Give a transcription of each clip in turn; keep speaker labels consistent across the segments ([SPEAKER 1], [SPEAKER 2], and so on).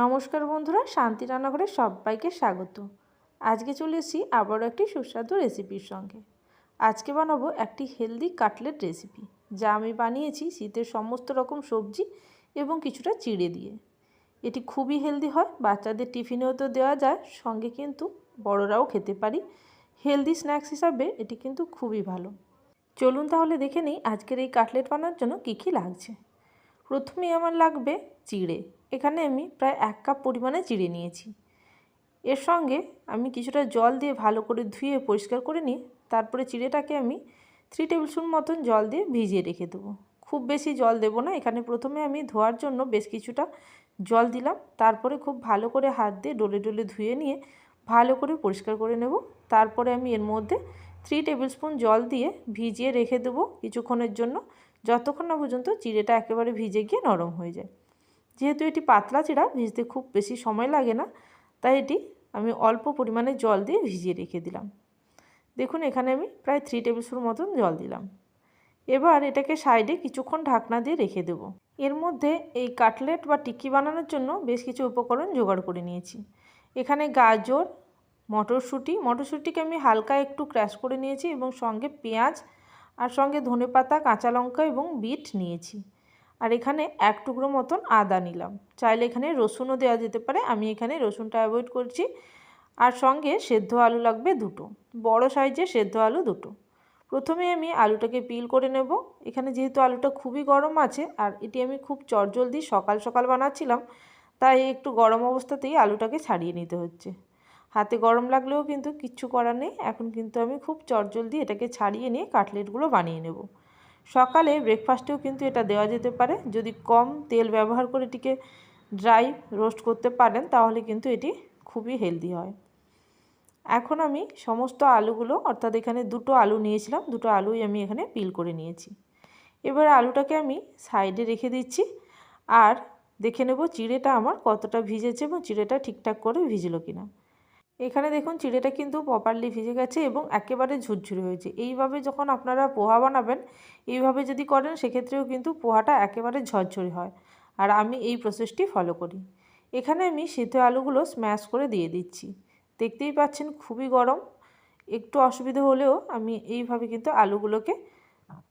[SPEAKER 1] নমস্কার বন্ধুরা, শান্তি রান্নাঘরে সবাইকে স্বাগত। আজকে চলে এসেছি আবারও একটি সুস্বাদু রেসিপির সঙ্গে। আজকে বানাবো একটি হেলদি কাটলেট রেসিপি, যা আমি বানিয়েছি শীতের সমস্ত রকম সবজি এবং কিছুটা চিড়ে দিয়ে। এটি খুবই হেলদি হয়, বাচ্চাদের টিফিনেও তো দেওয়া যায়, সঙ্গে কিন্তু বড়রাও খেতে পারি। হেলদি স্ন্যাক্স হিসাবে এটি কিন্তু খুবই ভালো। চলুন তাহলে দেখে নিই আজকের এই কাটলেট বানানোর জন্য কী কী লাগছে। প্রথমেই আমার লাগবে চিড়ে। এখানে আমি প্রায় এক কাপ পরিমাণে চিড়ে নিয়েছি। এর সঙ্গে আমি কিছুটা জল দিয়ে ভালো করে ধুয়ে পরিষ্কার করে নিয়ে তারপরে চিড়েটাকে আমি থ্রি টেবিল স্পুন মতন জল দিয়ে ভিজিয়ে রেখে দেবো। খুব বেশি জল দেব না, এখানে প্রথমে আমি ধোয়ার জন্য বেশ কিছুটা জল দিলাম, তারপরে খুব ভালো করে হাত দিয়ে ডলে ডলে ধুয়ে নিয়ে ভালো করে পরিষ্কার করে নেব। তারপরে আমি এর মধ্যে থ্রি টেবিল স্পুন জল দিয়ে ভিজিয়ে রেখে দেবো কিছুক্ষণের জন্য, যতক্ষণ না পর্যন্ত চিড়েটা একেবারে ভিজে গিয়ে নরম হয়ে যায়। যেহেতু এটি পাতলা চিড়া ভিজতে খুব বেশি সময় লাগে না, তাই এটি আমি অল্প পরিমাণে জল দিয়ে ভিজিয়ে রেখে দিলাম। দেখুন, এখানে আমি প্রায় থ্রি টেবিল স্পুন মতন জল দিলাম। এবার এটাকে সাইডে কিছুক্ষণ ঢাকনা দিয়ে রেখে দেব। এর মধ্যে এই কাটলেট বা টিক্কি বানানোর জন্য বেশ কিছু উপকরণ জোগাড় করে নিয়েছি। এখানে গাজর, মটরশুঁটি, মটরশুঁটিকে আমি হালকা একটু ক্র্যাশ করে নিয়েছি এবং সঙ্গে পেঁয়াজ আর সঙ্গে ধনে পাতা কাঁচা লঙ্কা এবং বিট নিয়েছি। আর এখানে এক টুকরো মতন আদা নিলাম। চাইলে এখানে রসুনও দেওয়া যেতে পারে। আমি এখানে রসুনটা অ্যাভয়েড করছি। আর সঙ্গে সেদ্ধ আলু লাগবে দুটো। বড় সাইজের সেদ্ধ আলু দুটো। প্রথমে আমি আলুটাকে পিল করে নেব। এখানে যেহেতু আলুটা খুবই গরম আছে, আর এটি আমি খুব চটজলদি সকাল সকাল বানাচ্ছিলাম, তাই একটু গরম অবস্থাতেই আলুটাকে ছাড়িয়ে নিতে হচ্ছে। হাতে গরম লাগলেও কিন্তু কিচ্ছু করার নেই। এখন কিন্তু আমি খুব চটজলদি এটাকে ছাড়িয়ে নিয়ে কাটলেটগুলো বানিয়ে নেব। সকালে ব্রেকফাস্টেও কিন্তু এটা দেওয়া যেতে পারে। যদি কম তেল ব্যবহার করে এটিকে ড্রাই রোস্ট করতে পারেন, তাহলে কিন্তু এটি খুবই হেলদি হয়। এখন আমি সমস্ত আলুগুলো, অর্থাৎ এখানে দুটো আলু নিয়েছিলাম, দুটো আলুই আমি এখানে পিল করে নিয়েছি। এবার আলুটাকে আমি সাইডে রেখে দিচ্ছি, আর দেখে নেব চিড়েটা আমার কতটা ভিজেছে এবং চিড়েটা ঠিকঠাক করে ভিজলো কিনা। এখানে দেখুন চিড়েটা কিন্তু প্রপারলি ভিজে গেছে এবং একেবারে ঝুরঝুরে হয়েছে। এইভাবে যখন আপনারা পোহা বানাবেন, এইভাবে যদি করেন, সেক্ষেত্রেও কিন্তু পোহাটা একেবারে ঝরঝরে হয়। আর আমি এই প্রসেসটি ফলো করি। এখানে আমি সিদ্ধ আলুগুলো স্ম্যাশ করে দিয়ে দিচ্ছি। দেখতেই পাচ্ছেন খুবই গরম। একটু অসুবিধা হলেও আমি এইভাবে কিন্তু আলুগুলোকে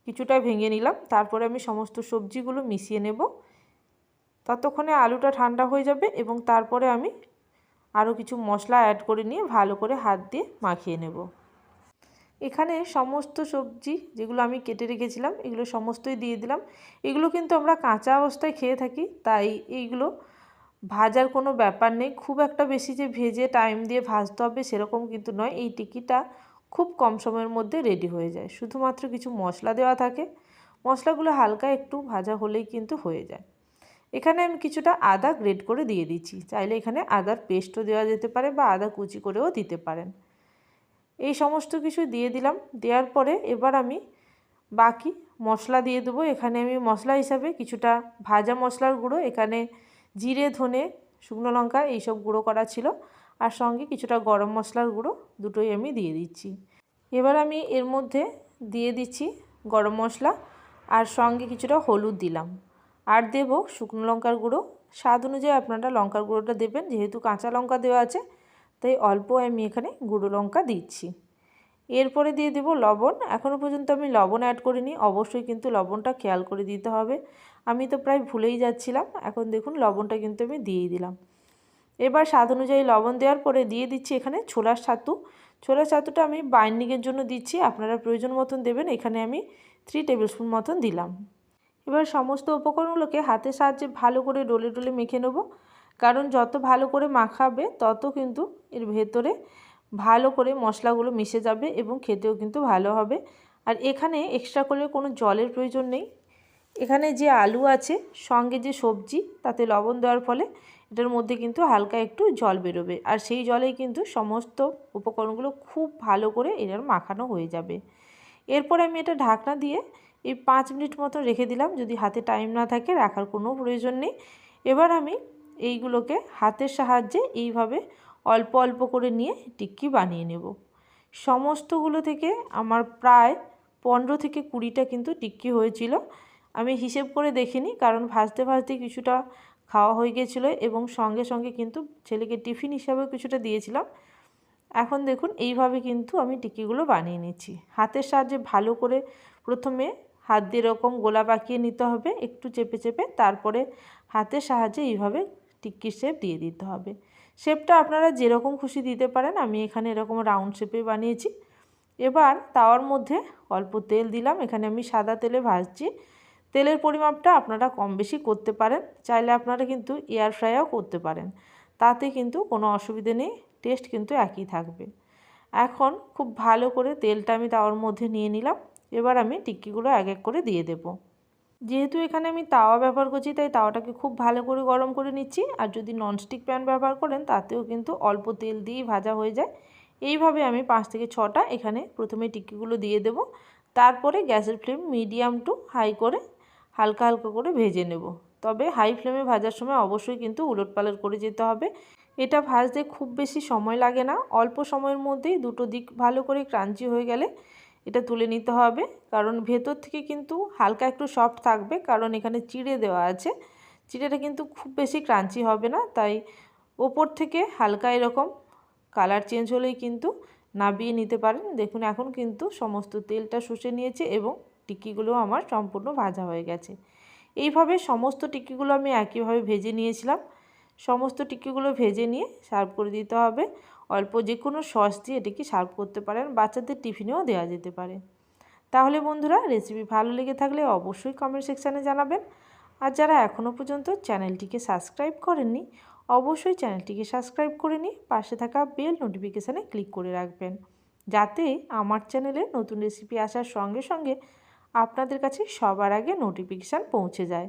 [SPEAKER 1] কিছুটা ভেঙে নিলাম। তারপরে আমি সমস্ত সবজিগুলো মিশিয়ে নেব। ততক্ষণে আলুটা ঠান্ডা হয়ে যাবে এবং তারপরে আমি আরও কিছু মশলা অ্যাড করে নিয়ে ভালো করে হাত দিয়ে মাখিয়ে নেব। এখানে সমস্ত সবজি যেগুলো আমি কেটে রেখেছিলাম, এগুলো সমস্তই দিয়ে দিলাম। এগুলো কিন্তু আমরা কাঁচা অবস্থায় খেয়ে থাকি, তাই এইগুলো ভাজার কোনো ব্যাপার নেই। খুব একটা বেশি যে ভেজে টাইম দিয়ে ভাজতে হবে সেরকম কিন্তু নয়, এই টিকিটা খুব কম সময়ের মধ্যে রেডি হয়ে যায়। শুধুমাত্র কিছু মশলা দেওয়া থাকে, মশলাগুলো হালকা একটু ভাজা হলেই কিন্তু হয়ে যায়। এখানে আমি কিছুটা আদা গ্রেড করে দিয়ে দিচ্ছি। চাইলে এখানে আদার পেস্টও দেওয়া যেতে পারে বা আদা কুচি করেও দিতে পারেন। এই সমস্ত কিছু দিয়ে দিলাম। দেওয়ার পরে এবার আমি বাকি মশলা দিয়ে দেবো। এখানে আমি মশলা হিসাবে কিছুটা ভাজা মশলার গুঁড়ো, এখানে জিরে, ধনে, শুকনো লঙ্কা এইসব গুঁড়ো করা ছিল আর সঙ্গে কিছুটা গরম মশলার গুঁড়ো দুটোই আমি দিয়ে দিচ্ছি। এবার আমি এর মধ্যে দিয়ে দিচ্ছি গরম মশলা আর সঙ্গে কিছুটা হলুদ দিলাম। আর দেব শুকনো লঙ্কার গুঁড়ো। স্বাদ অনুযায়ী আপনারা লঙ্কার গুঁড়োটা দেবেন, যেহেতু কাঁচা লঙ্কা দেওয়া আছে, তাই অল্প আমি এখানে গুঁড়ো লঙ্কা দিচ্ছি। এরপরে দিয়ে দেব লবণ। এখনও পর্যন্ত আমি লবণ অ্যাড করিনি, অবশ্যই কিন্তু লবণটা খেয়াল করে দিতে হবে। আমি তো প্রায় ভুলেই যাচ্ছিলাম, এখন দেখুন লবণটা কিন্তু আমি দিয়েই দিলাম। এবার স্বাদ অনুযায়ী লবণ দেওয়ার পরে দিয়ে দিচ্ছি এখানে ছোলার ছাতু। ছোলার ছাতুটা আমি বাইন্ডিংয়ের জন্য দিচ্ছি, আপনারা প্রয়োজন মতন দেবেন, এখানে আমি থ্রি টেবিল স্পুন মতন দিলাম। এবার সমস্ত উপকরণগুলোকে হাতের সাহায্যে ভালো করে ডলে ডলে মেখে নেব। কারণ যত ভালো করে মাখাবে, তত কিন্তু এর ভেতরে ভালো করে মশলাগুলো মিশে যাবে এবং খেতেও কিন্তু ভালো হবে। আর এখানে এক্সট্রা করে কোনো জলের প্রয়োজন নেই। এখানে যে আলু আছে, সঙ্গে যে সবজি, তাতে লবণ দেওয়ার ফলে এটার মধ্যে কিন্তু হালকা একটু জল বেরোবে। আর সেই জলেই কিন্তু সমস্ত উপকরণগুলো খুব ভালো করে এটার মাখানো হয়ে যাবে। এরপর আমি এটা ঢাকনা দিয়ে এই পাঁচ মিনিট মতো রেখে দিলাম। যদি হাতে টাইম না থাকে, রাখার কোনো প্রয়োজন নেই। এবার আমি এইগুলোকে হাতের সাহায্যে এইভাবে অল্প অল্প করে নিয়ে টিক্কি বানিয়ে নেব। সমস্তগুলো থেকে আমার প্রায় পনেরো থেকে কুড়িটা কিন্তু টিক্কি হয়েছিল। আমি হিসেব করে দেখিনি, কারণ ভাজতে ভাজতে কিছুটা খাওয়া হয়ে গিয়েছিল এবং সঙ্গে সঙ্গে কিন্তু ছেলেকে টিফিন হিসাবেও কিছুটা দিয়েছিলাম। এখন দেখুন, এইভাবে কিন্তু আমি টিকিগুলো বানিয়ে নিচ্ছি। হাতের সাহায্যে ভালো করে প্রথমে হাত দিয়ে এরকম গোলা পাকিয়ে নিতে হবে, একটু চেপে চেপে, তারপরে হাতের সাহায্যে এইভাবে টিক্কির শেপ দিয়ে দিতে হবে। শেপটা আপনারা যেরকম খুশি দিতে পারেন, আমি এখানে এরকম রাউন্ড শেপে বানিয়েছি। এবার তাওয়ার মধ্যে অল্প তেল দিলাম, এখানে আমি সাদা তেলে ভাজছি। তেলের পরিমাপটা আপনারা কম বেশি করতে পারেন, চাইলে আপনারা কিন্তু এয়ার ফ্রাইও করতে পারেন। তাতে কিন্তু কোনো অসুবিধে নেই টেস্ট কিন্তু একই থাকবে। এখন খুব ভালো করে তেলটা আমি তাওয়ার মধ্যে নিয়ে নিলাম। এবার আমি টিক্কিগুলো এক এক করে দিয়ে দেব। যেহেতু এখানে আমি তাওয়া ব্যবহার করছি, তাই তাওয়াটাকে খুব ভালো করে গরম করে নিচ্ছি। আর যদি ননস্টিক প্যান ব্যবহার করেন, তাতেও কিন্তু অল্প তেল দিয়েই ভাজা হয়ে যায়। এইভাবে আমি পাঁচ থেকে ছটা এখানে প্রথমে টিক্কিগুলো দিয়ে দেব। তারপরে গ্যাসের ফ্লেম মিডিয়াম টু হাই করে হালকা হালকা করে ভেজে নেব। তবে হাই ফ্লেমে ভাজার সময় অবশ্যই কিন্তু উলট পালট করে যেতে হবে। এটা ভাজতে খুব বেশি সময় লাগে না। অল্প সময়ের মধ্যেই দুটো দিক ভালো করে ক্রাঞ্চি হয়ে গেলে এটা তুলে নিতে হবে। কারণ ভেতর থেকে কিন্তু হালকা একটু সফট থাকবে, কারণ এখানে চিড়ে দেওয়া আছে। চিড়েটা কিন্তু খুব বেশি ক্রাঞ্চি হবে না, তাই ওপর থেকে হালকা এরকম কালার চেঞ্জ হলেই কিন্তু নাবিয়ে নিতে পারেন। দেখুন, এখন কিন্তু সমস্ত তেলটা শুষে নিয়েছে এবং টিক্কিগুলো আমার সম্পূর্ণ ভাজা হয়ে গেছে। এইভাবে সমস্ত টিকিগুলো আমি একইভাবে ভেজে নিয়েছিলাম। সমস্ত টিকিগুলো ভেজে নিয়ে সার্ভ করে দিতে হবে। অল্প যে কোনো সস দিয়ে এটিকে সার্ভ করতে পারেন, বাচ্চাদের টিফিনেও দেওয়া যেতে পারে। তাহলে বন্ধুরা রেসিপি ভালো লেগে থাকলে অবশ্যই কমেন্ট সেকশানে জানাবেন। আর যারা এখনও পর্যন্ত চ্যানেলটিকে সাবস্ক্রাইব করেননি, অবশ্যই চ্যানেলটিকে সাবস্ক্রাইব করে নিয়ে পাশে থাকা বেল নোটিফিকেশানে ক্লিক করে রাখবেন। যাতে আমার চ্যানেলে নতুন রেসিপি আসার সঙ্গে সঙ্গে আপনাদের কাছে সবার আগে নোটিফিকেশান পৌঁছে যায়।